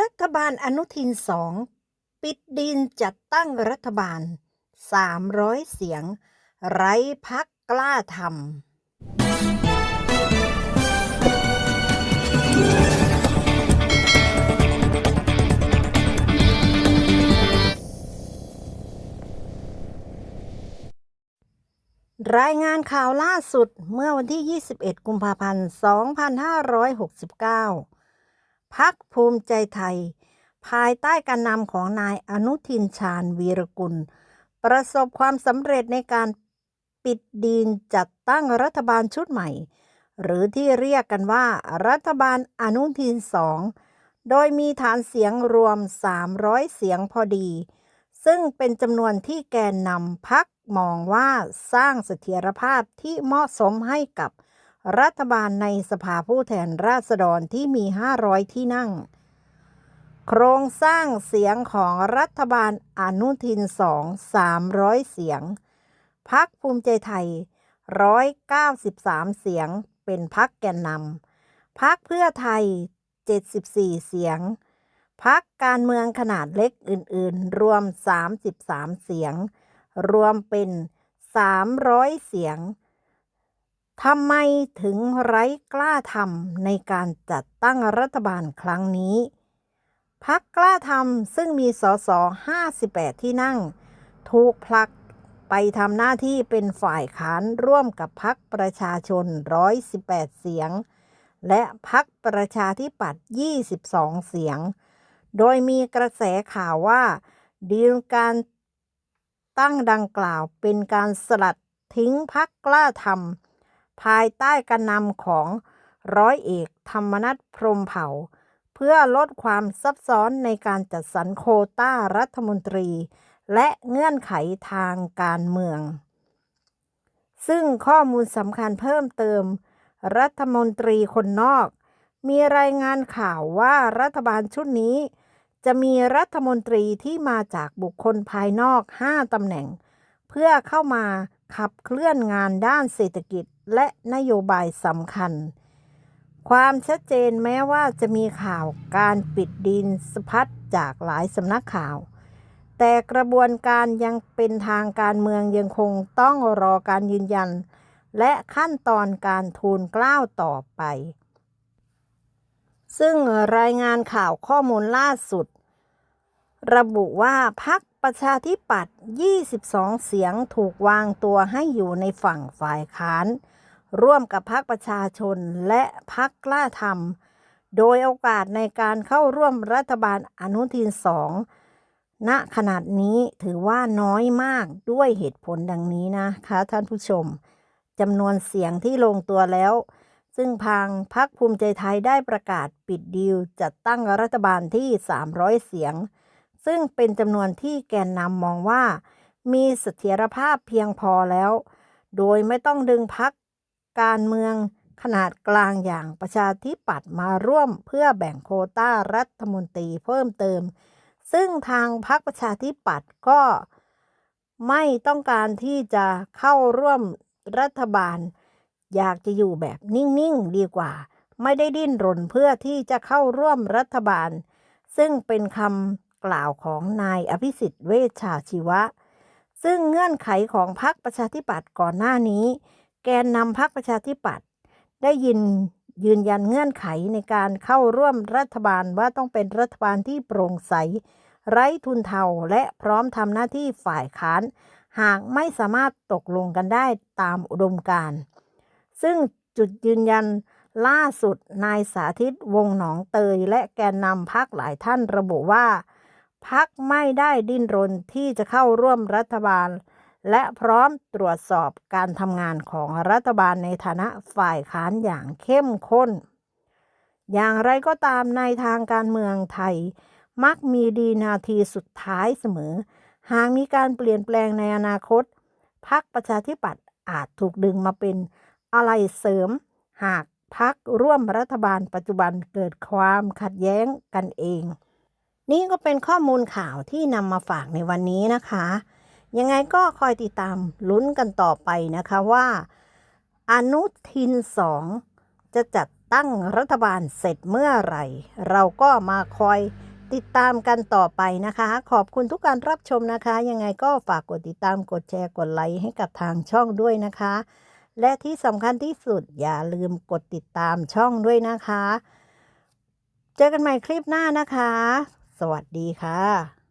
รัฐบาลอนุทินสองปิดดินจัดตั้งรัฐบาล 300 เสียง ไร้พักกล้าทำรายงานข่าวล่าสุดเมื่อวันที่ 21 กุมภาพันธ์ 2569 พักภูมิใจไทย ภายใต้การนำของนายอนุทินชาญวีรกุล ประสบความสำเร็จในการปิดดีนจัดตั้งรัฐบาลชุดใหม่ หรือที่เรียกกันว่า รัฐบาลอนุทินสองโดยมีฐานเสียงรวม 300 เสียงพอดี ซึ่งเป็นจำนวนที่แกนนำพักมองว่าสร้างเสถียรภาพที่เหมาะสมให้กับ รัฐบาลในสภาผู้แทนราษฎรที่มี 500 ที่นั่ง โครงสร้างเสียงของรัฐบาลอนุทินสอง300 เสียง พักภูมิใจไทย 193 เสียง เป็นพักแกนนำพักเพื่อไทย 74 เสียง พักการเมืองขนาดเล็กอื่น ๆ รวม 33 เสียง รวมเป็น 300 เสียง ทำไมถึงไร้กล้าทำในการจัดตั้งรัฐบาลครั้งนี้พักกล้าทำซึ่งมีสส58 ที่นั่ง ถูกผลักไปทำหน้าที่เป็นฝ่ายค้านร่วมกับพักประชาชน 118 เสียง และพักประชาธิปัตย์ 22 เสียง โดยมีกระแสข่าวว่าดีลการตั้งดังกล่าวเป็นการสลัดทิ้งพักกล้าทำ ภายใต้การนำของร้อยเอกธรรมนัฐพรมเผ่า เพื่อลดความซับซ้อนในการจัดสรรโคต้ารัฐมนตรี และเงื่อนไขทางการเมือง ซึ่งข้อมูลสำคัญเพิ่มเติม รัฐมนตรีคนนอก มีรายงานข่าวว่ารัฐบาลชุดนี้ จะมีรัฐมนตรีที่มาจากบุคคลภายนอก 5ตำแหน่ง เพื่อเข้ามาขับเคลื่อนงานด้านเศรษฐกิจ และนโยบายสำคัญ ความชัดเจนแม้ว่าจะมีข่าวการปิดดินสะพัดจากหลายสำนักข่าว แต่กระบวนการยังเป็นทางการเมืองยังคงต้องรอการยืนยัน และขั้นตอนการทูลกล้าวต่อไป ซึ่งรายงานข่าวข้อมูลล่าสุด ระบุว่าพักประชาธิปัตย์ 22 เสียงถูกวางตัวให้อยู่ในฝั่งฝ่ายค้าน ร่วมกับพักประชาชนและพักกล้าทำโดยโอกาสในการเข้าร่วมรัฐบาลอนุทินสองณขนาดนี้ถือว่าน้อยมากด้วยเหตุผลดังนี้นะคะท่านผู้ชมจำนวนเสียงที่ลงตัวแล้ว ซึ่งพางพักภูมิใจไทยได้ประกาศปิดดีลจัดตั้งรัฐบาลที่ 300 เสียง ซึ่งเป็นจำนวนที่แกนนำมองว่า มีเสถียรภาพเพียงพอแล้ว โดยไม่ต้องดึงพัก การเมืองขนาดกลางอย่างประชาธิปัตย์มาร่วมเพื่อแบ่งโคต้ารัฐมนตรีเพิ่มเติม ซึ่งทางพรรคประชาธิปัตย์ก็ไม่ต้องการที่จะเข้าร่วมรัฐบาล อยากจะอยู่แบบนิ่ง ๆ ดีกว่า ไม่ได้ดิ้นรนเพื่อที่จะเข้าร่วมรัฐบาล ซึ่งเป็นคำกล่าวของนายอภิสิทธิ์เวชชาชีวะ ซึ่งเงื่อนไขของพรรคประชาธิปัตย์ก่อนหน้านี้ แกนนำพรรคประชาธิปัตย์ได้ยินยืนยันเงื่อนไขในการเข้าร่วมรัฐบาลว่าต้องเป็นรัฐบาลที่โปร่งใส ไร้ทุนเทาและพร้อมทำหน้าที่ฝ่ายค้าน หากไม่สามารถตกลงกันได้ตามอุดมการณ์ซึ่งจุดยืนยันล่าสุดนายสาธิตวงหนองเตย และแกนนำพักหลายท่านระบุว่าพักไม่ได้ดิ้นรนที่จะเข้าร่วมรัฐบาล และพร้อมตรวจสอบการทำงานของรัฐบาลในฐานะฝ่ายค้านอย่างเข้มข้น อย่างไรก็ตามในทางการเมืองไทย มักมีดีนาทีสุดท้ายเสมอ หากมีการเปลี่ยนแปลงในอนาคตพักประชาธิปัตย์อาจถูกดึงมาเป็นอะไรเสริม หากพักร่วมรัฐบาลปัจจุบันเกิดความขัดแย้งกันเอง นี่ก็เป็นข้อมูลข่าวที่นำมาฝากในวันนี้นะคะ ยังไงก็คอยติดตามลุ้นกันต่อไปนะคะว่า อนุทินสองจะจัดตั้งรัฐบาลเสร็จเมื่อไหร่ เราก็มาคอยติดตามกันต่อไปนะคะ ขอบคุณทุกการรับชมนะคะ ยังไงก็ฝากกดติดตามกดแชร์กดไลค์ให้กับทางช่องด้วยนะคะ และที่สำคัญที่สุดอย่าลืมกดติดตามช่องด้วยนะคะ เจอกันใหม่คลิปหน้านะคะ สวัสดีค่ะ